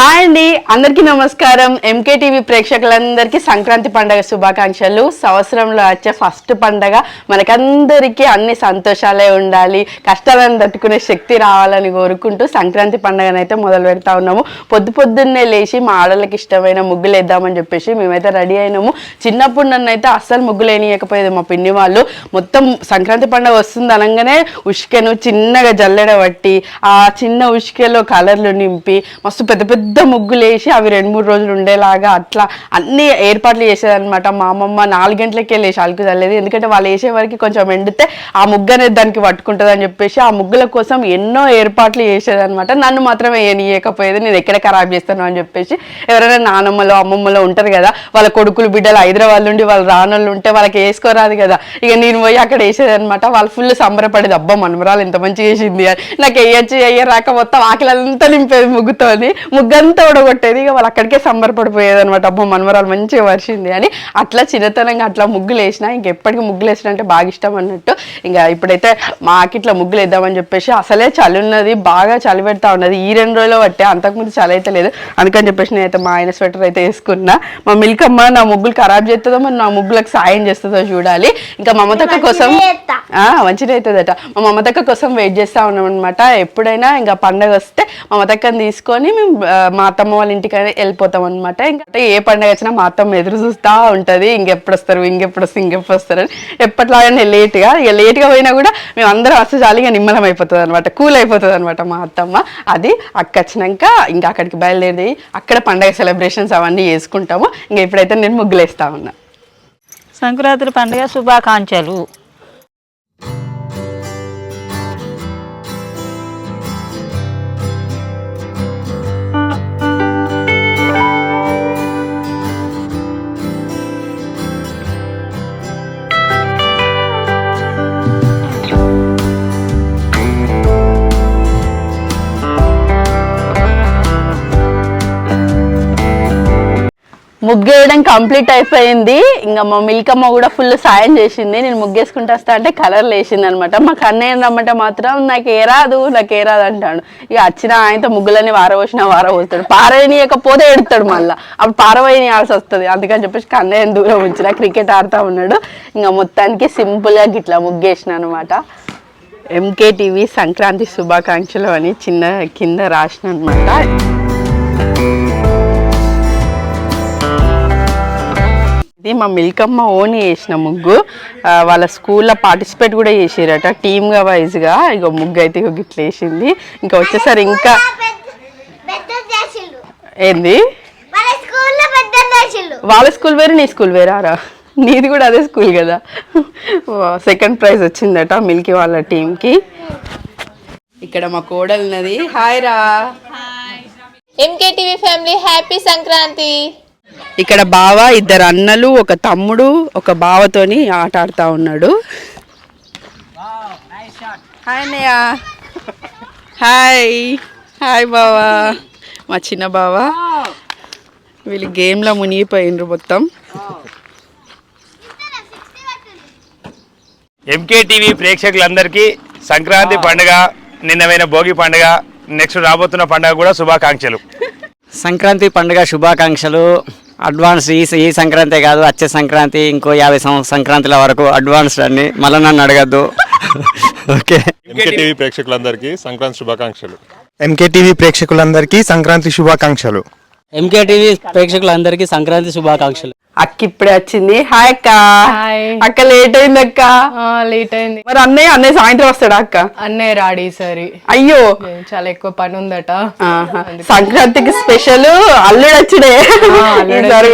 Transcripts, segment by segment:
Hi అండి. అందరికీ నమస్కారం. ఎంకే టీవీ ప్రేక్షకులందరికీ సంక్రాంతి పండగ శుభాకాంక్షలు. సంవత్సరంలో వచ్చే ఫస్ట్ పండగ మనకందరికీ అన్ని సంతోషాలే ఉండాలి. కష్టాలను తట్టుకునే శక్తి రావాలని కోరుకుంటూ సంక్రాంతి పండగనైతే మొదలు పెడతా ఉన్నాము. పొద్దు పొద్దున్నే లేచి మా ఆడళ్ళకి ఇష్టమైన ముగ్గులు వేద్దామని చెప్పేసి మేమైతే రెడీ అయినాము. చిన్నప్పుడు నన్ను అయితే అస్సలు ముగ్గులు వేయకపోయేది మా పిన్ని వాళ్ళు. మొత్తం సంక్రాంతి పండగ వస్తుంది అనగానే ఉష్కెను చిన్నగా జల్లెడ పట్టి ఆ చిన్న ఉష్కెలో కలర్లు నింపి మస్తు పెద్ద పెద్ద ముగ్గులు వేసి అవి రెండు మూడు రోజులు ఉండేలాగా అట్లా అన్ని ఏర్పాట్లు చేసేదన్నమాట. మా అమ్మమ్మ నాలుగు గంటలకే లేచి అలుకు చల్లేదు ఎందుకంటే వాళ్ళు వేసే వరకు కొంచెం ఎండితే ఆ ముగ్గు అనేది దానికి పట్టుకుంటుంది అని చెప్పేసి ఆ ముగ్గుల కోసం ఎన్నో ఏర్పాట్లు చేసేదన్నమాట. నన్ను మాత్రమే ఏనియకపోయేది నేను ఎక్కడ ఖరాబ్ చేస్తాను అని చెప్పేసి ఎవరైనా నానమ్మలో అమ్మమ్మలో ఉంటారు కదా వాళ్ళ కొడుకులు బిడ్డలు హైదరాబాద్ నుండి వాళ్ళు రానోళ్ళు ఉంటే వాళ్ళకి వేసుకోరాదు కదా. ఇక నేను పోయి అక్కడ వేసేదనమాట వాళ్ళు ఫుల్ సంబరపడేది. అబ్బా మనమరాలు ఎంత మంచిగా వేసింది అని. నాకు వేయచ్చు వేయరాక మొత్తం ఆకిలంతా నింపేది ముగ్గుతోని. ముగ్గంతా ఉడగొట్టేది ఇక వాళ్ళు అక్కడికే సంబరపడిపోయేది అనమాట అబ్బో మనవరాలు మంచిగా వర్షింది అని. అట్లా చిన్నతనంగా అట్లా ముగ్గులు వేసిన ఇంకెప్పటికీ ముగ్గులు వేసిన అంటే బాగా ఇష్టం అన్నట్టు. ఇంకా ఇప్పుడైతే మాకి ఇట్లా ముగ్గులు వేద్దామని చెప్పేసి అసలే చలి ఉన్నది బాగా చలి పెడతా ఉన్నది. ఈ రెండు రోజులు పట్టే అంతకుముందు చలి అయితే లేదు. అందుకని చెప్పేసి నేనైతే మా ఆయన స్వెటర్ అయితే వేసుకున్నా. మా మిల్క్ అమ్మ నా ముగ్గులు ఖరాబ్ చేస్తుందో మరి నా ముగ్గులకు సాయం చేస్తుందో చూడాలి. ఇంకా మమతక్క కోసం మంచిగా అవుతుందట మా మమతక్క కోసం వెయిట్ చేస్తా ఉన్నాం అనమాట ఎప్పుడైనా ఇంకా పండగ వస్తే మా మమతక్కని తీసుకొని మేము మా అత్తమ్మ వాళ్ళ ఇంటికి వెళ్ళిపోతాం అనమాట ఇంకా ఏ పండగ వచ్చినా మా అత్తమ్మ ఎదురు చూస్తూ ఉంటుంది. ఇంకెప్పుడు వస్తారు ఇంకెప్పుడు వస్తారు ఇంకెప్పుడు వస్తారు అని. ఎప్పట్లాగానే లేట్గా ఇక లేట్గా పోయినా కూడా మేము అందరం వస్తే ఇక నిమ్మలం అయిపోతుంది అనమాట కూల్ అయిపోతుంది అనమాట మా అత్తమ్మ. అది అక్క వచ్చినాక ఇంకా అక్కడికి బయలుదేరి అక్కడ పండగ సెలబ్రేషన్స్ అవన్నీ చేసుకుంటాము. ఇంకా ఇప్పుడైతే నేను ముగ్గులేస్తా ఉన్నా. సంక్రాంతి పండుగ శుభాకాంక్షలు. ముగ్గేయడం కంప్లీట్ అయిపోయింది. ఇంకా మా మిల్కమ్మ కూడా ఫుల్ సాయం చేసింది. నేను ముగ్గేసుకుంటా వస్తా అంటే కలర్ లేచింది అనమాట మా కన్నయ్య రమ్మంటే మాత్రం నాకు ఏ రాదు నాకు ఏ రాదు అంటాడు. ఇక వచ్చిన ఆయనతో ముగ్గులని వారవోసిన వారవోస్తాడు పారవేయకపోతే ఎడతాడు మళ్ళీ. అప్పుడు పారవేయనియాల్సి వస్తుంది. అందుకని చెప్పేసి కన్నయ్యని దూరం ఉంచిన క్రికెట్ ఆడుతూ ఉన్నాడు. ఇంకా మొత్తానికి సింపుల్గా గిట్లా ముగ్గేసిన అనమాట ఎంకే టీవీ సంక్రాంతి శుభాకాంక్షలు అని చిన్న కింద రాసిన అనమాట మా మిల్కమ్మ ఓన్ చేసిన ముగ్గు. వాళ్ళ స్కూల్లో పార్టిసిపేట్ కూడా చేసారట టీమ్గా వైజ్గా. ఇక ముగ్గు అయితే ఇక గిట్ల వేసింది ఇంకా వచ్చేసరి ఇంకా ఏంది? వాళ్ళ స్కూల్ వేరు నీ స్కూల్ వేరారా నీది కూడా అదే స్కూల్ కదా. సెకండ్ ప్రైజ్ వచ్చిందట మిల్కీ వాళ్ళ టీంకి ఇక్కడ మా కోడలు ఉన్నది హాయ్. రా ఎంకేటీవీ ఫ్యామిలీ హ్యాపీ సంక్రాంతి. ఇక్కడ బావ ఇద్దరు అన్నలు ఒక తమ్ముడు ఒక బావతోని ఆట ఆడుతా ఉన్నాడు. హాయ్ అన్నయ్య. హాయ్. హాయ్ బావా. మా చిన్న బావ. వీళ్ళు గేమ్లో మునిగిపోయిండ్రు మొత్తం. ఎంకే టీవీ ప్రేక్షకులందరికీ సంక్రాంతి పండుగ నిన్నమైన భోగి పండుగ నెక్స్ట్ రాబోతున్న పండుగ కూడా శుభాకాంక్షలు. సంక్రాంతి పండుగ శుభాకాంక్షలు. అడ్వాన్స్ ఈ ఈ సంక్రాంతి కాదు వచ్చే సంక్రాంతి ఇంకో యాభై సంక్రాంతుల వరకు అడ్వాన్స్ అండి మళ్ళీ నన్ను అడగద్దు. ఓకే. ప్రేక్షకులందరికీ సంక్రాంతి శుభాకాంక్షలు. ఎంకేటీవీ ప్రేక్షకులందరికీ సంక్రాంతి శుభాకాంక్షలు. ఎంకేటీవీ ప్రేక్షకులందరికీ సంక్రాంతి శుభాకాంక్షలు. అక్క ఇప్పుడే వచ్చింది. హాయ్ అక్క. అక్క లేట్ అయింది అక్క. లేట్ అయింది. మరి అన్నయ్య అన్నయ్య సాయంత్రం వస్తాడా అక్క? అన్నయ్య రాడు ఈసారి. అయ్యో. చాలా ఎక్కువ పని ఉందట. సంక్రాంతికి స్పెషల్ అల్లుడు వచ్చుడే. ఈసారి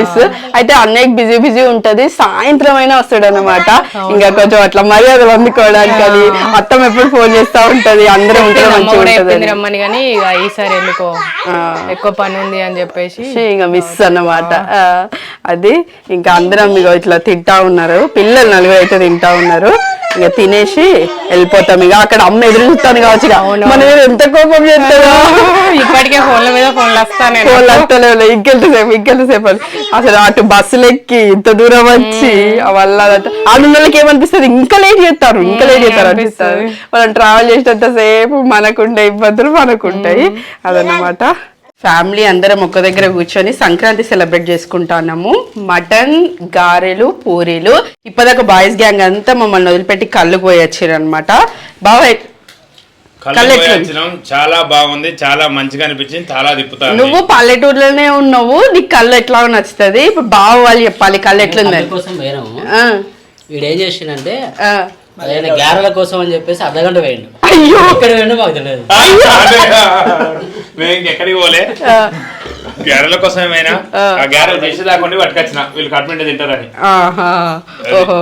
మిస్ అయితే అన్నయ్యకి బిజీ బిజీ ఉంటది. సాయంత్రం అయినా వస్తాడు అనమాట ఇంకా కొంచెం అట్లా మర్యాదలు అందుకోవడానికి అని అత్తం ఎప్పుడు ఫోన్ చేస్తా ఉంటది. అందరం ఉంటే అమ్మ మంచిగా రమ్మని కానీ ఇక ఈసారి ఎందుకో ఎక్కువ పని ఉంది అని చెప్పేసి. ఇంకా మిస్ అన్నమాట. అది ఇంకా అందరం ఇక ఇట్లా తింటా ఉన్నారు. పిల్లలు నలుగురు అయితే తింటా ఉన్నారు. ఇక తినేసి వెళ్ళిపోతాం. ఇక అక్కడ అమ్మ ఎదురు చూస్తాను కావచ్చు. మన మీద ఎంత కోపం చేస్తుందో ఇప్పటికే ఫోన్ల మీద ఫోన్లు వస్తానే ఫోన్లు వస్తలేవు ఇంకెంతసేపు ఇంకెంతసేపు అని. అసలు అటు బస్సులు ఎక్కి ఇంత దూరం వచ్చి వల్ల ఆడున్నోళ్ళకి ఏమనిపిస్తుంది? ఇంకా లేట్ చేస్తారు. ఇంకా లేట్ చేస్తారు అనిపిస్తుంది. మనం ట్రావెల్ చేసినంత సేపు మనకుండే ఇబ్బందులు మనకుంటాయి. అదన్నమాట. ఫ్యామిలీ అందరం ఒక దగ్గర కూర్చొని సంక్రాంతి సెలబ్రేట్ చేసుకుంటున్నాము. మటన్ గారెలు పూరీలు. ఇప్పటిదాకా బాయ్స్ గ్యాంగ్ అంతా మమ్మల్ని వదిలిపెట్టి కళ్ళు పోయి వచ్చారు అనమాట బాగా. చాలా బాగుంది. చాలా మంచిగా అనిపించింది. చాలా తిప్పుతాను నువ్వు పల్లెటూరులోనే ఉన్నావు. నీకు కళ్ళు ఎట్లా నచ్చుతుంది. ఇప్పుడు బావ వాళ్ళు చెప్పాలి కళ్ళు ఎట్లుంది కోసం పోయినాము. ఆ, వీడు ఏం చేసిండంటే ఆయన గ్యారెల కోసం అని చెప్పేసి అర్ధగంట వేయండు. అయ్యో! ఇక్కడ వేయండు మాకు తెలియదు. మేము ఎక్కడికి పోలే. గ్యారెల కోసం ఏమైనా ఆ గ్యారెలు చేసి దాకుండా పట్టుకొచ్చిన. వీళ్ళు కట్మెంట్ తింటారని. ఆహా. ఓహో.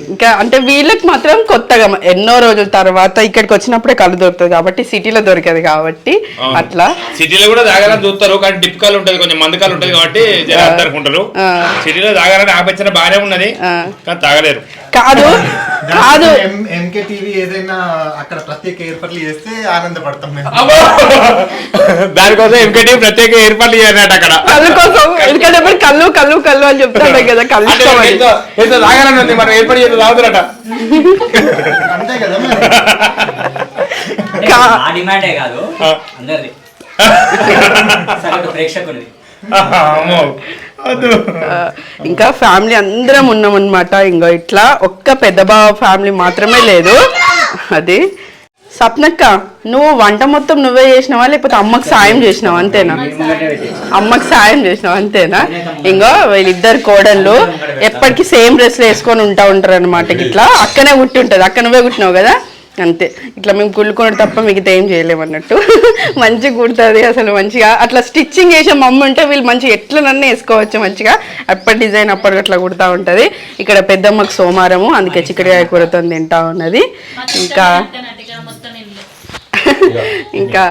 ఇంకా అంటే వీళ్ళకి మాత్రం కొత్తగా ఎన్నో రోజుల తర్వాత ఇక్కడికి వచ్చినప్పుడే కళ్ళు దొరుకుతుంది కాబట్టి సిటీలో దొరకదు కాబట్టి. అట్లా. సిటీలో కూడా తాగాలని చూస్తారు కానీ డిప్ కాలు ఉంటది కొంచెం మందు కాలు ఉంటది కాబట్టి ఆ. సిటీలో తాగాలని ఆపించిన బాగానే ఉన్నది. కానీ తాగలేరు. కాదు కాదు. ఎంకే టీవీ ఏదైనా అక్కడ ప్రత్యేక ఏర్పాట్లు చేస్తే ఆనందపడతాం! దానికోసం ఎంకటి ప్రత్యేక ఏర్పాట్లు చేయాలన్నట్టు అక్కడ. కళ్ళు కోసం ఎందుకంటే కళ్ళు కళ్ళు కళ్ళు అని చెప్తాడు కదా కళ్ళు తాగాలని ఉంది మనం ఏర్పాటు చేసి తాగుతారట అంతే కదా మరి. కా- ఆ డిమాండే కాదు. అందరిది. సగటు ప్రేక్షకులది అమ్మో. వద్దు. ఆ, ఇంకా ఫ్యామిలీ అందరం ఉన్నాం అనమాట ఇంకా ఇట్లా ఒక్క పెద్ద బావ ఫ్యామిలీ మాత్రమే లేదు. అది సప్నక్క నువ్వు వంట మొత్తం నువ్వే చేసినావా? లేకపోతే అమ్మకి సాయం చేసినావా? అంతేనా? అమ్మకి సాయం చేసినావు? అంతేనా? ఇంకో వీళ్ళిద్దరు కోడళ్ళు ఎప్పటికీ సేమ్ డ్రెస్లు వేసుకొని ఉంటా ఉంటారు అనమాట ఇట్లా అక్కనే కుట్టి ఉంటుంది. అక్క నువ్వే కుట్టినావు కదా? అంతే. ఇట్లా మేము కుళ్ళుకోవడం తప్ప మిగతా ఏం చేయలేమన్నట్టు మంచిగా కుడుతుంది అసలు మంచిగా. అట్లా స్టిచ్చింగ్ చేసే మమ్మీ ఉంటే వీళ్ళు మంచిగా ఎట్లా నన్ను వేసుకోవచ్చు మంచిగా? అప్పటి డిజైన్ అప్పటి అట్లా కుడతా ఉంటుంది. ఇక్కడ పెద్దమ్మకి సోమారము అందుకే చిక్కడికాయ కూరతో తింటా ఉన్నది. ఇంకా ఇంకా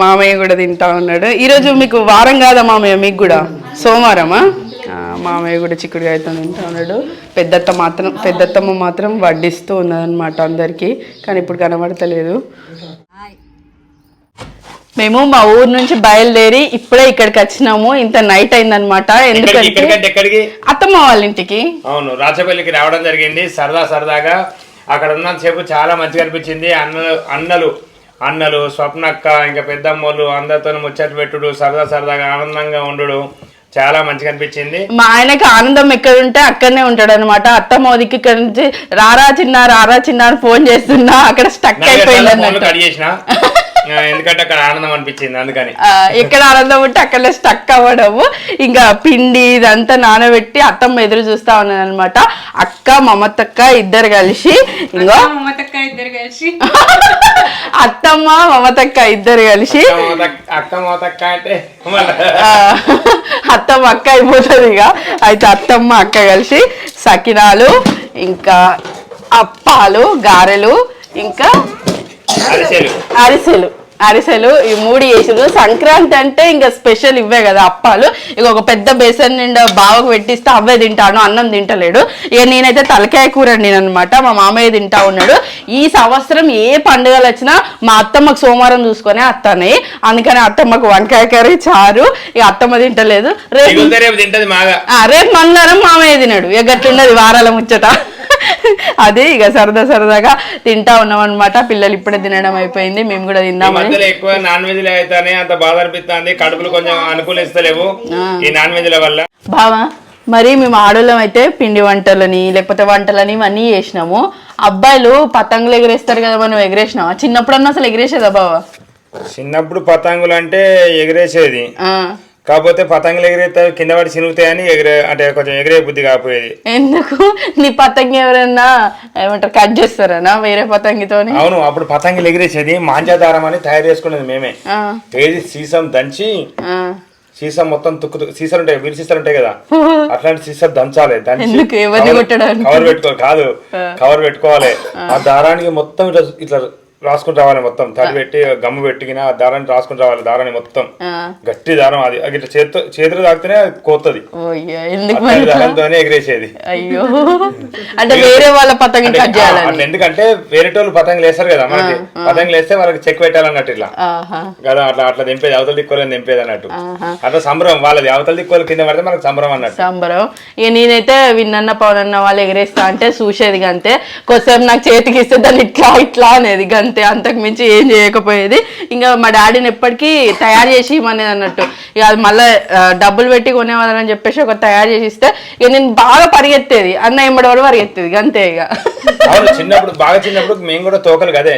మామయ్య కూడా తింటా ఉన్నాడు. ఈరోజు మీకు వారం కాదా మామయ్య? మీకు కూడా? సోమవారమా? మామయ్య కూడా చిక్కుడుకాయతో తింటా ఉన్నాడు. పెద్దత్త మాత్రం పెద్దత్తమ్మ మాత్రం వడ్డిస్తూ ఉన్నదన్నమాట అందరికీ కానీ ఇప్పుడు కనబడతలేదు. మేము మా ఊరు నుంచి బయలుదేరి ఇప్పుడే ఇక్కడికి వచ్చినాము. ఇంత నైట్ అయిందనమాట ఎందుకంటే అత్తమ్మ వాళ్ళ ఇంటికి. అవును రాచపల్లికి రావడం జరిగింది. సరదా సరదాగా అక్కడ ఉన్నంతసేపు చాలా మంచిగా అనిపించింది. అన్నలు అన్నలు అన్నలు స్వప్నక్క ఇంకా పెద్దమ్మోళ్ళు అందరితో ముచ్చట పెట్టుడు సరదా సరదాగా ఆనందంగా ఉండు చాలా మంచిగా అనిపించింది. మా ఆయనకి ఆనందం ఎక్కడ ఉంటే అక్కడనే ఉంటాడు అనమాట అత్త మోదికి ఇక్కడ నుంచి రారా చిన్న రారా చిన్న అని ఫోన్ చేస్తున్నా. అక్కడ స్టక్ అయిపోయింది కట్ చేసిన. ఎందుకంటే అక్కడ ఆనందం అనిపించింది అందుకని. ఎక్కడ ఆనందం ఉంటే అక్కడ స్టక్ అవ్వడము. ఇంకా పిండి ఇదంతా నానబెట్టి అత్తమ్మ ఎదురు చూస్తా ఉన్నది అనమాట అక్క మమతక్క ఇద్దరు కలిసి ఇంకో ఇద్దరు కలిసి. అత్తమ్మ మమతక్క ఇద్దరు కలిసి. అక్క మోతక్- అక్క మోతక్క అంటే అత్తమ్మ అక్క అయిపోతుంది ఇక. అయితే అత్తమ్మ అక్క కలిసి సకినాలు ఇంకా అప్పాలు గారెలు ఇంకా అరిసెలు అరిసెలు అరిసెలు ఈ మూడు వేసారు సంక్రాంతి అంటే ఇంకా స్పెషల్ ఇవే కదా అప్పాలు. ఇక ఒక పెద్ద బేసన్ నిండా బావకు పెట్టిస్తే అవే తింటాను అన్నం తింటలేడు. ఇక నేనైతే తలకాయ కూర నేను అనమాట మా మామయ్య తింటా ఉన్నాడు. ఈ సంవత్సరం ఏ పండుగలు వచ్చినా మా అత్తమ్మకు సోమవారం చూసుకొని అత్తనే. అందుకని అత్తమ్మకు వంకాయ కర్రీ చారు. ఇక అత్తమ్మ తింటలేదు. రేపు రేపు మంగళవారం మామయ్య తినాడు. ఇక గట్లున్నది వారాల ముచ్చట. అదే ఇక సరదా సరదాగా తింటా ఉన్నాం అనమాట పిల్లలు ఇప్పుడే తినడం అయిపోయింది. మేము కూడా తిందామని మధ్యలో ఎక్కువ నాన్ వెజ్ అయితేనే అంత బాధ అనిపిస్తుంది కడుపులు కొంచెం అనుకూలిస్తలేవు ఈ నాన్ వెజ్ల వల్ల. బావా మరి మేము ఆడోళ్ళం అయితే పిండి వంటలని లేకపోతే వంటలని ఇవన్నీ చేసినాము. అబ్బాయిలు పతంగులు ఎగరేస్తారు కదా మనం ఎగరేసినావా చిన్నప్పుడన్నా అసలు ఎగరేసేదా బావా? చిన్నప్పుడు పతంగులు అంటే ఎగిరేసేది. కాకపోతే పతంగులు ఎగిరేస్తే కింద పడి చినుగుతాయని ఎగిరే అంటే కొంచెం ఎగిరే బుద్ధి కాకపోయేది. ఎందుకు? నీ పతంగి ఎవరన్నా ఏమంటారు కట్ చేస్తారనా వేరే పతంగితోని? అవును అప్పుడు పతంగులు ఎగిరేసేది మాంజాదారం అని తయారు చేసుకునేది మేమే. ఏది? సీసం దంచి. సీసం మొత్తం తుక్కు తుక్కు- సీసాలు ఉంటాయి వీరి సీసాలు ఉంటాయి కదా. అట్లాంటి సీసా దంచాలి దంచి కవర్- కొట్టడానికి? కవర్ పెట్టుకో కాదు కవర్ పెట్టుకోవాలి. ఆ దారానికి మొత్తం ఇట్లా ఇట్లా రాసుకుని రావాలి మొత్తం. తడి పెట్టి గమ్ము పెట్టిన దారాన్ని రాసుకుని రావాలి దారాన్ని మొత్తం. గట్టి దారం అది. ఇట్లా చేతితో చేతిలో తాకితేనే అది ఇట్లా? దారంతోనే ఎగిరేసేది. అయ్యో. అంటే వేరే వాళ్ళ పతంగి ఎందుకంటే వేరేటోళ్ళు పతంగులు వేస్తారు కదా మనకి. పతంగులు వేస్తే వాళ్ళకి చెక్ పెట్టాలన్నట్టు ఇట్లా. కదా అట్లా అట్లా దింపేది అవతల దిక్కువలని దింపేది అన్నట్టు. అట్లా సంబరం వాళ్ళది అవతల దిక్కువల కింద పడితే మనకు సంబరం అన్నట్టు. సంబరం. ఇక నేనైతే విన్నన్న పవనన్న వాళ్ళు ఎగరేస్తా అంటే చూసేది అంతే కొద్దిసేపు నాకు చేతికి ఇస్తే దాన్ని ఇట్లా ఇట్లా అనేది అంతే అంతకు మించి ఏం చేయకపోయేది. ఇంకా మా డాడీని ఎప్పటికీ తయారు చేసి ఇవ్వమనేది అన్నట్టు. ఇక అది మళ్ళీ డబ్బులు పెట్టి కొనేవాళ్ళని చెప్పేసి ఒక తయారు చేసి ఇస్తే ఇక నేను బాగా పరిగెత్తేది. అన్న ఎంబడి వాడు పరిగెత్తేది ఇక అంతే ఇక. అవును చిన్నప్పుడు బాగా చిన్నప్పుడు మేము కూడా తోకలు కదే.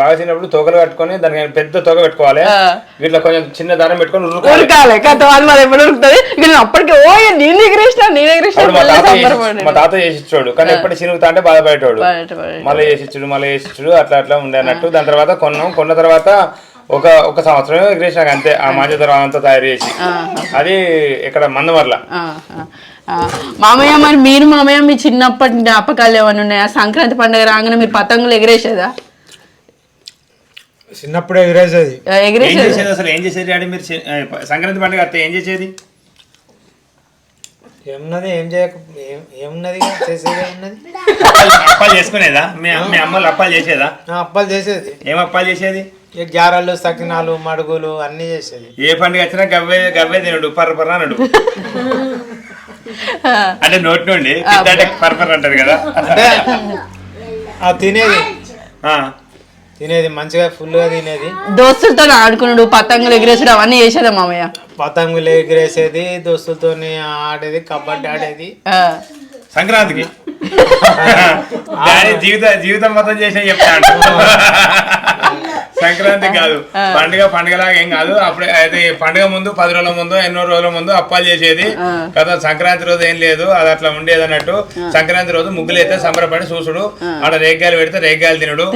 బాగా చిన్నప్పుడు తోకలు కట్టుకొని దానికి పెద్ద తోక పెట్టుకోవాలి ఇట్లా కొంచెం చిన్న దారం పెట్టుకొని ఉరకాలి కథ మరి ఎప్పుడు ఉరుకుతుంది. నేను అప్పటికి ఓ నేను ఎగిరేసిన నేను ఎగిరేసిన మా తాత చేసి- చేసిచ్చాడు కానీ ఎప్పటి చిరుగుతా అంటే బాధపడేటోడు. మళ్ళీ చేసిచ్చుడు మళ్ళీ చేసిచ్చుడు అట్లా అట్లా ఉండే అన్నట్టు దాని తర్వాత కొన్నాం. కొన్న తర్వాత ఒక ఒక సంవత్సరం ఎగిరేసినాక అంతే. ఆ మాంజ తర్వాత అంతా తయారు చేసి. అది ఇక్కడ మందమర్ల. మామయ్య మరి మీరు మామయ్య మీ చిన్నప్పటి జ్ఞాపకాలు ఏమైనా ఉన్నాయా? సంక్రాంతి పండుగ రాగానే మీరు పతంగులు ఎగిరేసేదా? చిన్నప్పుడు ఎగిరేసేది. ఎగిరేసేది? అసలు? ఏం చేసేది డాడీ మీరు? సంక్రాంతి పండుగ అత్తే ఏం చేసేది? ఏమున్నది ఏం చేయక ఏం- ఏమున్నది? చేసేది ఏమున్నది? అప్పాలు అప్పాలు చేసుకునేదా? మీ మీ అమ్మలు అప్పాలు చేసేదా? ఆ, అప్పాలు చేసేది. ఏం అప్పాలు చేసేది? గ్యారలు సకినాలు మడుగులు అన్నీ చేసేది. ఏ పండుగ వచ్చినా గవ్వే గవ్వే తినడు పర్ర పర్ర అనడు. అంటే నోటి నుండి పర్ర పర్ర అంటారు కదా? అంటే ఆ తినేది. ఆ. తినేది మంచిగా ఫుల్గా తినేది. దోస్తులతో ఆడుకున్నాడు పతంగులు ఎగిరేసాడు అవన్నీ చేసేదా మామయ్య? పతంగులు ఎగిరేసేది దోస్తులతో ఆడేది కబడ్డీ ఆడేది. ఆ. సంక్రాంతికి. జీవిత జీవితం మొత్తం చేసిన చెప్తాడు. సంక్రాంతి కాదు. పండుగ పండుగలాగా ఏం కాదు. అప్పుడే అయితే పండుగ ముందు పది రోజుల ముందు ఎన్నో రోజుల ముందు అప్పాలు చేసేది. కదా సంక్రాంతి రోజు ఏం లేదు. అది అట్లా ఉండేది అన్నట్టు. సంక్రాంతి రోజు ముగ్గులు అయితే సంబరపడి చూసుడు. ఆడ రేగ్గాయలు పెడితే రేగ్గాయలు తినడు.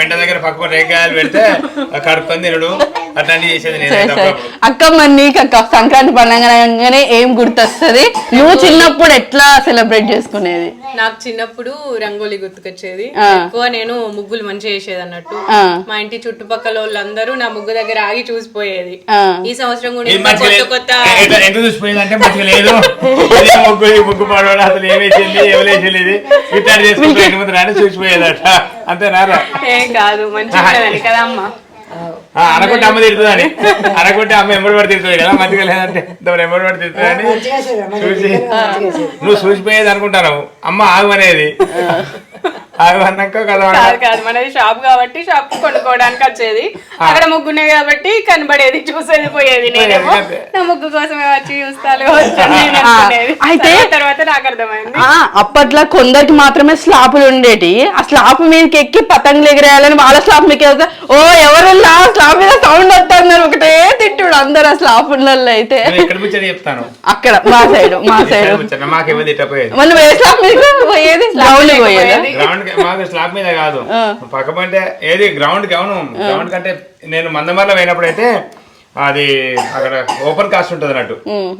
పెంట దగ్గర పక్క రేగ్గాయలు పెడితే ఆ కడుపుకొని తినడు. చేసేది. అక్క మరి నీకు అక్క సంక్రాంతి పండుగ అనగానే ఏం గుర్తొస్తుంది? నువ్వు చిన్నప్పుడు ఎట్లా సెలబ్రేట్ చేసుకునేది? నాకు చిన్నప్పుడు రంగోలి గుర్తుకొచ్చేది. ఎక్కువ నేను ముగ్గులు మంచిగా వేసేది అన్నట్టు. మా ఇంటి చుట్టుపక్కల వాళ్ళందరూ నా ముగ్గు దగ్గర ఆగి చూసిపోయేది. ఈ సంవత్సరం కూడా ఇంకా కొత్త లేదు. కొత్త ఎంత చూసిపోయింది అంటే మంచిగా లేదు. ఇదే ముగ్గు ఈ ముగ్గు పడవాడు అసలు ఏమేసింది ఎవరేసింది ఇది ఇట్లాంటి చేసుకుంటే ఎన్ని మంది రాని చూసిపోయేదట. అంతేనారా ఏం కాదు మంచిగా ఉన్నదని కదా అమ్మ. ఆ, అనకుంటే అమ్మ తిడుతుందని. అనకుంటే అమ్మ ఎంబడి పడి తిడుతుంది కదా మంచిగా లేదంటే ఇంతవరకు ఎంబడి పడి తిడుతుందని చూసి. నువ్వు చూసిపోయేది అనుకుంటాను. అమ్మ ఆగు ఆగు అన్నాక కదా కాదు కాదు మనది షాప్ కాబట్టి షాప్ కొనుక్కోవడానికి వచ్చేది. అక్కడ ముగ్గునే కాబట్టి కనబడేది చూసేది పోయేది నేనేమో. నా ముగ్గు కోసమే వచ్చి చూస్తాను. అయితే- తర్వాత నాకు అర్థమైంది. ఆ అప్పట్లో కొందరికి మాత్రమే స్లాపులు ఉండేటి. ఆ స్లాప్ మీదకి ఎక్కి పతంగులు ఎగిరేయాలని వాళ్ళ స్లాప్ మీకు వెళ్తే ఓ ఎవరన్నా స్లాప్ మీద సౌండ్ వస్తున్నారు ఒకటే తిట్టుడు అందరు ఆ స్లాపులలో అయితే. చెప్తాను. అక్కడ మా సైడ్ మా సైడ్. ఎవరు మనం ఏ స్లాప్ మీద పోయేది? పోయేదా? గ్రౌండ్ మాకు స్లాబ్ మీద కాదు. పక్క ఏది గ్రౌండ్కి అవును. గ్రౌండ్ కంటే నేను మందమర్ల పోయినప్పుడు అయితే అది అక్కడ ఓపెన్ కాస్ట్ ఉంటది అన్నట్టు.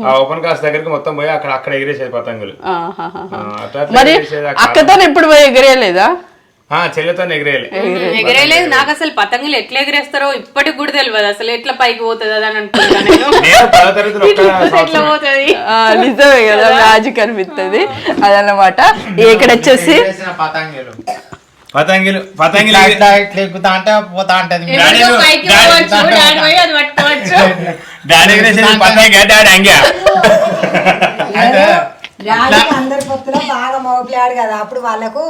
ఆ ఓపెన్ కాస్ట్ దగ్గరికి మొత్తం పోయి అక్కడ అక్కడ ఎగిరేసేది పతంగులు. అట్లా. అక్కతో ఎప్పుడు పోయి ఎగిరేయలేదా? చెల్లెతో ఎగిరేయాలి. ఎగరేలేదు నాకు అసలు పతంగులు ఎట్లా ఎగరేస్తారో ఇప్పటికి కూడా తెలియదు అసలు ఎట్లా పైకి పోతుంది అని అనుకుంటా నేను. నేను పదో తరగతిలో ఒక్క ఎట్లా సంవత్సరం. పోతుంది? ఆ, నిజమే కదా. మ్యాజిక్ అనిపిస్తుంది అదన్నమాట. ఇక్కడ వచ్చేసి పతంగులు. పతంగిలు పతంగిలు ఎక్కుతా అంటే పోతా ఉంటది డాడీ పతంగి డాడీ డాడీకి అందరి పొత్తులో బాగా మగ పిల్లాడు కదా అప్పుడు వాళ్ళకు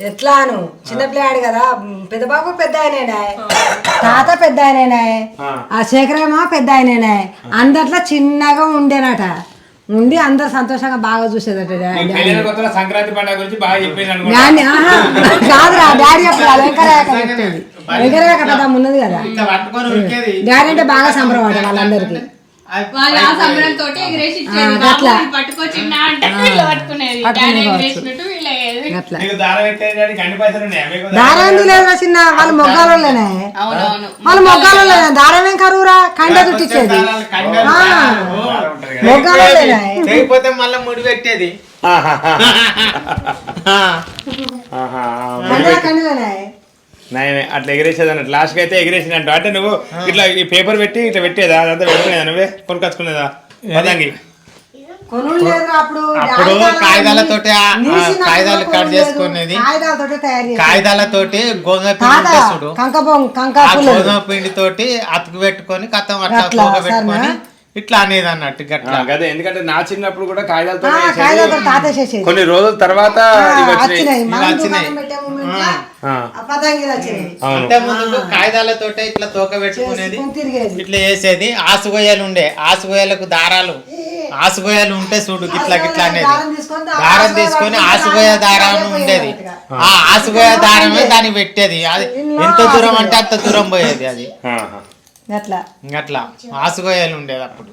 ఎట్లాను? చిన్న పిల్లాడు కదా. పెద్ద బాబు పెద్ద ఆయనేనా. తాత పెద్ద ఆయనేనా. ఆ. శేఖరేమో పెద్ద ఆయనేనా. అందట్లో చిన్నగా ఉండేనట. ఉండి అందరు సంతోషంగా బాగా చూసేదట డాడీ. పెళ్ళైన కొత్తలో సంక్రాంతి పండుగ గురించి బాగా చెప్పింది కాదురా డాడీ వెంకరేక చెప్పేది వెంకరేక పెద్ద ఉన్నది కదా. డాడీ అంటే బాగా సంబరం అట వాళ్ళందరికీ. అట్లా. అట్లా. దారం లేదా చిన్న? వాళ్ళు మొగ్గాలలోనే వాళ్ళు దారం ఏం కరువురా కండ చుట్టించేది. మొగ్గాలలోనే మళ్ళీ ముడి పెట్టేది. అట్లా ఎగిరేసేది అన్నట్టు. లాస్ట్ అయితే ఎగిరేసినట్టు. అంటే నువ్వు ఇట్లా ఈ పేపర్ పెట్టి ఇట్లా పెట్టేదా? అదంతా పెట్టుకునేదా నువ్వే? కొనుకొచ్చుకునేదా? లేదు అప్పుడు అప్పుడు కాగితాల- కాగితాలతోటి కాగితాలు కట్. చేసుకునేది కాగితాలతోటి గోధుమ పిండి చూడు. గోధుమ పిండి తోటి అతుకు పెట్టుకొని కథం అట్లా? పెట్టుకొని ఇట్లా అనేది అన్నట్టు గట్లా. అదే ఎందుకంటే నా చిన్నప్పుడు కూడా కాగితాలతో కొన్ని రోజుల తర్వాత అంటే ముందు కాగితాలతోటే ఇట్లా తోక పెట్టుకునేది ఇట్లా చేసేది. ఆసుగోయాలు ఉండే ఆసుగోయాలకు దారాలు. ఆసుగోయాలు ఉంటే చూడు గిట్లా గిట్లా అనేది. దారం తీసుకొని దా- దారం తీసుకొని ఆసుగోయ దారం ఉండేది. ఆ ఆసుగోయ దారమే దానికి పెట్టేది. అది ఎంత దూరం అంటే అంత దూరం పోయేది అది. అట్లా అట్లా ఆసుగోయాలు ఉండేది అప్పుడు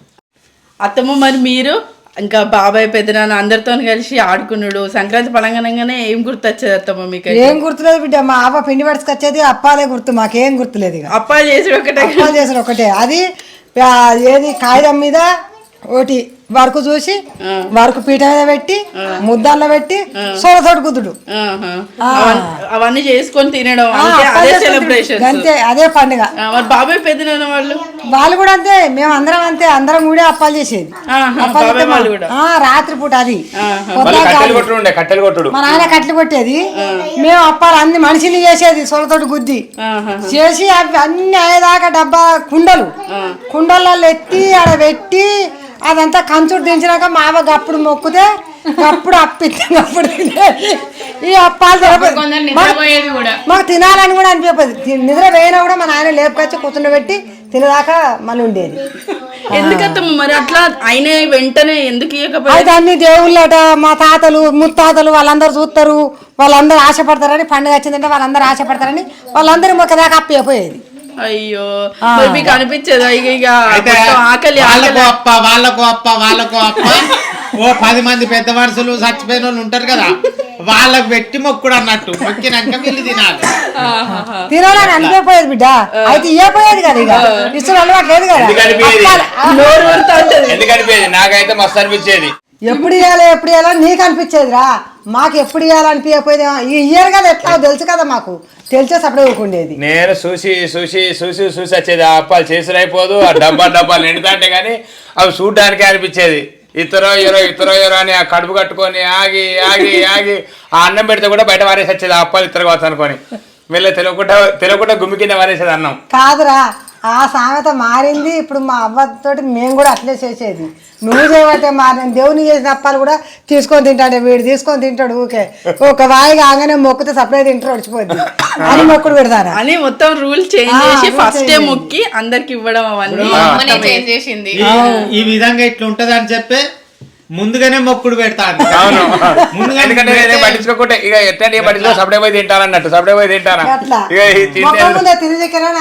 అత్తమ్మ మరి మీరు ఇంకా బాబాయ్ పెద్దనాన్న అందరితో కలిసి ఆడుకున్నాడు. సంక్రాంతి పండగనగానే ఏం గుర్తొచ్చేది అత్తమ్మ మీకు ఏం గుర్తులేదు బిడ్డ మా అవ్వ పిండి పట్టుకొచ్చేది అప్పాలే గుర్తు మాకేం గుర్తులేదు ఇక. అప్పాలు చేసి ఒకటే అప్పాలు చేసిన ఒకటే అది ఏది కాగితం మీద ఒకటి వరకు చూసి వరకు పీట మీద పెట్టి ముద్దల్లో పెట్టి సోడతోటి గుద్దుడు ఆహా. అవన్నీ- చేసుకొని తినడం అంతే అదే చేసుకొని సెలబ్రేషన్ అంతే అదే పండుగ. బాబాయ్ పెద్దనాన్న వాళ్ళు? వాళ్ళు కూడా అంతే మేము అందరం అంతే అందరం కూడా అప్పాలు చేసేది. రాత్రి పూట అది. కట్టెలు కట్టెలు మా నాయన కట్లు కొట్టేది. మేము అప్పాలు అన్ని మనిషిని చేసేది సొలతోటి గుద్ది. చేసి అవి అన్ని అయ్యేదాకా డబ్బా కుండలు. కుండలలో ఎత్తి ఆడ పెట్టి అదంతా కంచుడు దించినాక మా అవ్వ గప్పుడు మొక్కుతే గప్పుడు అప్పితే గప్పుడు తినేది. ఈ అప్పాలు మాకు- నిద్రపోయేది కూడా. మాకు తినాలని కూడా అనిపించదు నిద్ర పోయినా కూడా మా నాయన లేపుకొచ్చి కూర్చుండబెట్టి తినేదాకా మళ్ళీ ఉండేది. ఎందుకత్తమ్మ మరి అట్లా అయిన వెంటనే ఎందుకు ఇవ్వకపోయి అయితే అన్ని దేవుళ్ళట మా తాతలు ముత్తాతలు వాళ్ళందరూ చూస్తారు వాళ్ళందరూ ఆశపడతారని పండుగ వచ్చిందంటే వాళ్ళందరూ ఆశపడతారని వాళ్ళందరూ మొక్క దాకా అప్పిపోయేది అయ్యో. మరి మీకు అనిపించదు? ఇక ఇక ఆకలి వాళ్ళకు అప్ప వాళ్ళకు అప్ప వాళ్ళకు అప్ప. ఓ పది మంది పెద్ద మనుషులు చచ్చిపోయిన వాళ్ళు ఉంటారు కదా. వాళ్ళకు పెట్టి మొక్కుడు అన్నట్టు. మొక్కినాక వీళ్ళు తినాలి. తినాలని అనిపించపోయేది బిడ్డ. అయితే ఇవ్వపోయేది కదా ఇక. ఇష్టం అలవాటు లేదు కదా. ఎందుకు అనిపించేది? అప్పాలు, ఆ, నోరు ఊరుతా ఉంటది. ఎందుకు అనిపించేది? నాకైతే మస్తు అనిపించేది. ఎప్పుడు ఇవ్వాలి ఎప్పుడు ఇవ్వాలో నీకు అనిపించేది రా మాకు ఎప్పుడు ఇవ్వాలనిపించకపోయేది ఈ ఇయ్యరు కదా ఎట్లా? తెలుసు కదా మాకు. తెలిసేసి అప్పుడే ఊకుండేది. నేను చూసి చూసి చూసి చూసి వచ్చేది. ఆ అప్పాలు అయిపోదు ఆ డబ్బా డబ్బాలు నిండుతాంటే కానీ అవి చూడడానికే అనిపించేది. ఇతరో ఇరో ఇతరో ఇరో అని ఆ కడుపు కట్టుకొని ఆగి ఆగి ఆగి ఆ అన్నం పెడితే కూడా బయట వారేసి వచ్చేది. ఆ అప్పాలు ఇతర కావచ్చు అనుకొని వెళ్ళి తెలియకుండా తెలియకుండా గుమ్మి కింద వారేసేది అన్నం. కాదురా ఆ సామెత మారింది. ఇప్పుడు మా అవ్వతోటి మేము కూడా అట్లే చేసేది. నువ్వు చేయబట్టే మారింది దేవుని చేసిన అప్పాలు కూడా తీసుకొని తింటాడు వీడు తీసుకొని తింటాడు ఊకే ఒక వాయి కాగానే మొక్కితే సపరేట్ తింటాడు వచ్చిపోద్ది అని మొక్కుడు పెడతారా? అని మొత్తం రూల్ చేంజ్ చేసి ఫస్ట్ change మొక్కి అందరికి ఇవ్వడం అవన్నీ చేంజ్ చేసింది. ఈ- ఈ విధంగా ఇట్లా ఉంటది అని చెప్పి ముందుగానే మొక్కుడు పెడతాను అవును. ముందుగా ఎందుకంటే నేనే పెడితే- పట్టించుకోకుంటే ఇక ఎట్లాంటి పట్టించుకో సపడే పోయి తింటానన్నట్టు సపడే పోయి తింటానా? అట్లా. ఇక ఈ తిండి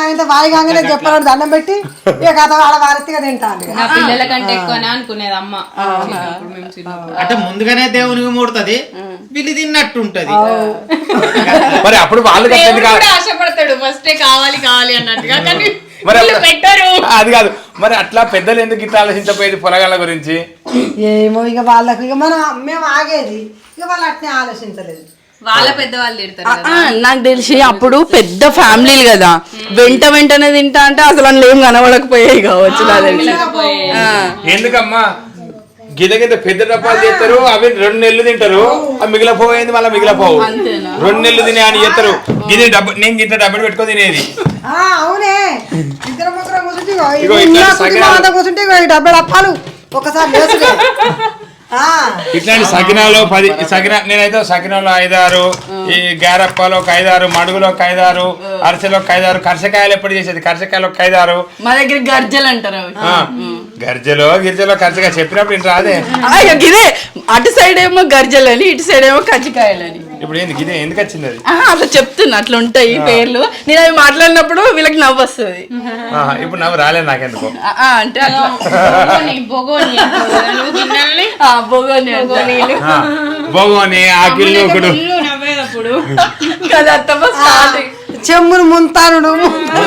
ఆయన వాయి కాగానే చెప్పాలని దండం పెట్టి ఇక కథ వాళ్ళ వారతిగా తింటాను. నా పిల్లల కంటే ఎక్కువనే అనుకునేది అమ్మ. చిన్నప్పుడు మేము చిన్నప్పుడు. అంటే ముందుగానే దేవునికి మూడుతుంది వీళ్ళు తిన్నట్టు ఉంటది మరి అప్పుడు వాళ్ళు దేవుడు ఆశపడతాడు ఫస్టే కావాలి కావాలి అన్నట్టుగా. కానీ మరి వీళ్ళు అప్పుడు- పెట్టరు. అది కాదు. మరి అట్లా పెద్దలు ఎందుకు ఇట్లా ఆలోచించపోయేది పొలగాళ్ళ గురించి? ఏమో ఇక వాళ్ళకు ఇక మనం మేము ఆగేది. ఇక వాళ్ళు అట్నే ఆలోచించలేదు. వాళ్ళ పెద్దవాళ్ళు తిడతారు ఆ, ఆ, నాకు తెలిసి అప్పుడు పెద్ద ఫ్యామిలీలు కదా. వెంట వెంటనే తింటా అంటే అసలు అందులో ఏం కనబడకపోయాయి కావచ్చు నాకు తెలిసి. ఆ. ఎందుకమ్మా? గిద గిద పెద్ద డబ్బాలు చేస్తారు అవి రెండు నెలలు తింటారు. అవి మిగిలిపోయింది మళ్ళీ మిగిలిపోవు రెండు నెలలు తినే అని చేస్తారు. ఇది డబ్బు నేను గిట్ట డబ్బులు పెట్టుకొని తినేది. ఆ, అవునే. ఇద్దరు కూర్చుంటే కూర్చుంటే అప్పాలు ఒకసారి ఆ, ఇట్లాంటి సకినాలు పది సకినా నేనైతే సకినాలు ఐదారు ఈ గారప్పాలు ఒక ఐదారు మడుగులో ఒక ఐదారు అరిసెలో ఒక ఐదారు కర్షకాయలు ఎప్పుడు చేసేది? కర్షకాయలు ఒక ఐదారు. మా దగ్గర గర్జలు అంటారు గర్జలో గిర్జలో కర్షకాయ చెప్పినప్పుడు ఇంత రాదే. అటు సైడ్ ఏమో గర్జలని ఇటు సైడ్ ఏమో కజ్జికాయలని ఇప్పుడు ఏంది ఎందుకు వచ్చింది అది? అట్లా చెప్తున్నా అట్లా ఉంటాయి పేర్లు. నేను అవి మాట్లాడినప్పుడు వీళ్ళకి నవ్వు వస్తుంది. ఇప్పుడు నవ్వు రాలేదు నాకెందుకు? అంటే అట్లా. బొగోని బొగోని అంటారు. నువ్వు గిన్నెల్ని ఆ, బొగోని అంట. ఆ, బొగోని ఆకిళ్ళు ఒకడు కదా చెమ్మును ముంతానుడు ఆ,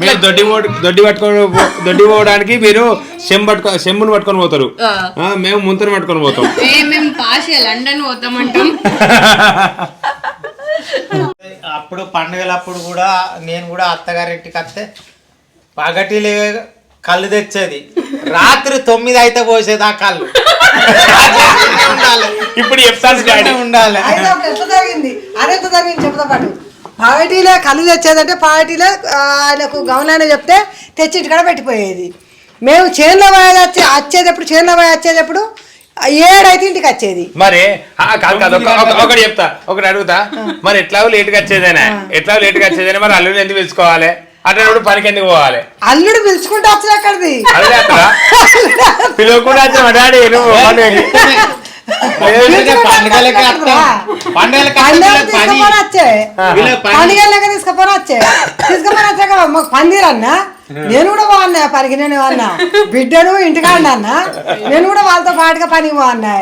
మీరు దొడ్డి దొడ్డి పట్టుకొని దొడ్డి పోవడానికి మీరు చెంబు పట్టుకో చెంబును పట్టుకొని పోతారు. ఆ, మేము ముంతను పట్టుకొని పోతాం. మేము లండన్ పోతామంటాం. అప్పుడు పండుగలప్పుడు కూడా నేను కూడా అత్తగారింటికి వస్తే పగటిలే కళ్ళు తెచ్చేది. రాత్రి తొమ్మిది అయితే పోసేది ఆ కళ్ళు ఉండాలి ఇప్పుడు చెప్తాను ఉండాలి. జరిగింది చెప్తా పాటు. పార్టీలో కళ్ళు తెచ్చేదంటే పార్టీలో ఆయనకు గమనాన్ని చెప్తే తెచ్చి ఇంటికాడ పెట్టిపోయేది. మేము చేనులో పోయేది వచ్చే వచ్చేటప్పుడు చేనులో పోయి వచ్చేటప్పుడు ఏడైతే ఇంటికి వచ్చేది. మరి కాదు కాదు ఒకటి చెప్తా ఒకటి అడుగుతా. మరి ఎట్లాగో లేట్గా వచ్చేదేనే? ఎట్లాగో లేట్గా వచ్చేదేనే? మరి అల్లుని ఎందుకు పిలుచుకోవాలి? అటు పనికి ఎందుకు పోవాలి? అల్లుడు పిలుచుకుంటూ వచ్చి అక్కడిది. పిలవకుండా వచ్చిన డాడీ? నువ్వు. పండుగలకి పని. వచ్చే. పని. తీసుకొని వచ్చాక మాకు పందిరు అన్న. నేను కూడా బాగున్నా పనికి నేను అన్నా బిడ్డను ఇంటికాడ అన్న. నేను కూడా వాళ్ళతో పాటుగా పనికి పోన్నా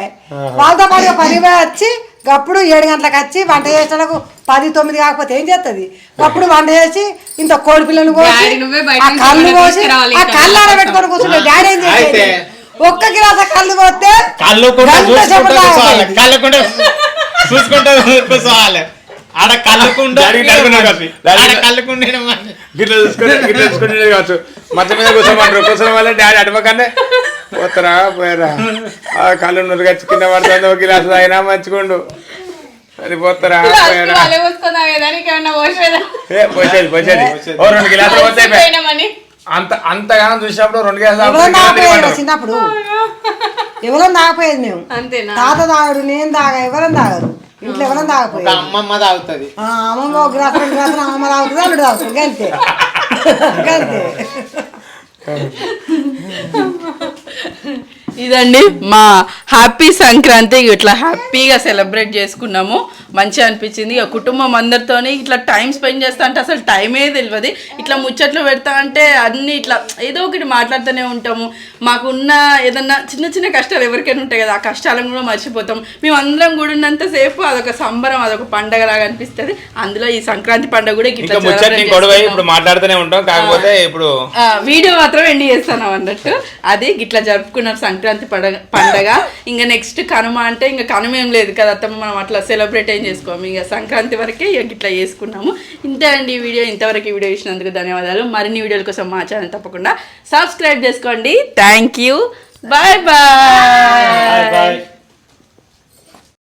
వాళ్ళతో పాటుగా పని పోయి వచ్చి అప్పుడు ఏడు గంటలకు వచ్చి వంట చేసేటకు పది తొమ్మిది కాకపోతే ఏం చేస్తుంది అప్పుడు వంట చేసి ఇంత కోడి పిల్లని కోసి ఆ కళ్ళు కోసి ఆ. కళ్ళు ఆడబెట్టుకొని కూర్చుంటే డాడీ ఏం చేసేది. ఒక్క గిలాస కళ్ళు పోతే కళ్ళు చూసుకుంటూ. కళ్ళు ఆడ కళ్ళకుండా గిట్ల చూసుకుంటే గిట్ల చూసుకుంటే కావచ్చు. మీద కూర్చోమంటారు. కూర్చోడం వల్ల డాడీ పోతారా పోయారా. ఆ కళ్ళు నురుగచ్చి కింద పడుతుంది ఒక గిలాస్ తాగినా మంచిగుండు అది పోతారా పోయారా. పోసేదా? పోసేది ఓ రెండు గిలాసులు పోతే అంత అంతగానం చూసినప్పుడు రెండు తినమంటారు. చిన్నప్పుడు? ఎవరో తాగపోయేది మేము. అంతేనా? తాత తాగడు నేను తాగా ఎవరో తాగరు. ఇంట్లో ఎవరో ఒక తాగపోయేది అమ్మమ్మ తాగుతుంది. ఆ, అమ్మమ్మ ఒక గ్లాస్ రెండు గ్లాసులు అమ్మమ్మ తాగుతుంది అల్లుడు తాగుతుంది. గంతే. గంతే. ఇదండి మా హ్యాపీ సంక్రాంతి. ఇట్లా హ్యాపీగా సెలబ్రేట్ చేసుకున్నాము. మంచిగా అనిపించింది. ఇక కుటుంబం అందరితోని ఇట్లా టైం స్పెండ్ చేస్తా అంటే అసలు టైమే తెలియదు ఇట్లా ముచ్చట్లు పెడతా అంటే అన్ని ఇట్లా ఏదో ఒకటి మాట్లాడుతూనే ఉంటాము. మాకున్న ఏదన్నా చిన్న చిన్న కష్టాలు ఎవరికైనా ఉంటాయి కదా ఆ కష్టాలను కూడా మర్చిపోతాం. మేము అందరం కూడా ఉన్నంతసేపు అదొక సంబరం అదొక పండగ లాగా అనిపిస్తుంది. అందులో ఈ సంక్రాంతి పండుగ కూడా ఇట్లా. ఇప్పుడు మాట్లాడుతూనే ఉంటాం. కాకపోతే ఇప్పుడు వీడియో మాత్రం ఎండి చేస్తాను అన్నట్టు. అది ఇట్లా జరుపుకున్నారు సంక్రాంతి సంక్రాంతి పండగ పండగ. ఇంకా నెక్స్ట్ కనుమ అంటే ఇంకా కనుమ ఏం లేదు కదా అత్తమ్మ మనం అట్లా సెలబ్రేట్ ఏం చేసుకోము. ఇంకా సంక్రాంతి వరకే ఇక ఇట్లా చేసుకున్నాము. ఇంతే అండి ఈ వీడియో. ఇంతవరకు ఈ వీడియో ఇచ్చినందుకు ధన్యవాదాలు. మరిన్ని వీడియోల కోసం మా ఛానల్ తప్పకుండా సబ్స్క్రైబ్ చేసుకోండి. Thank you bye bye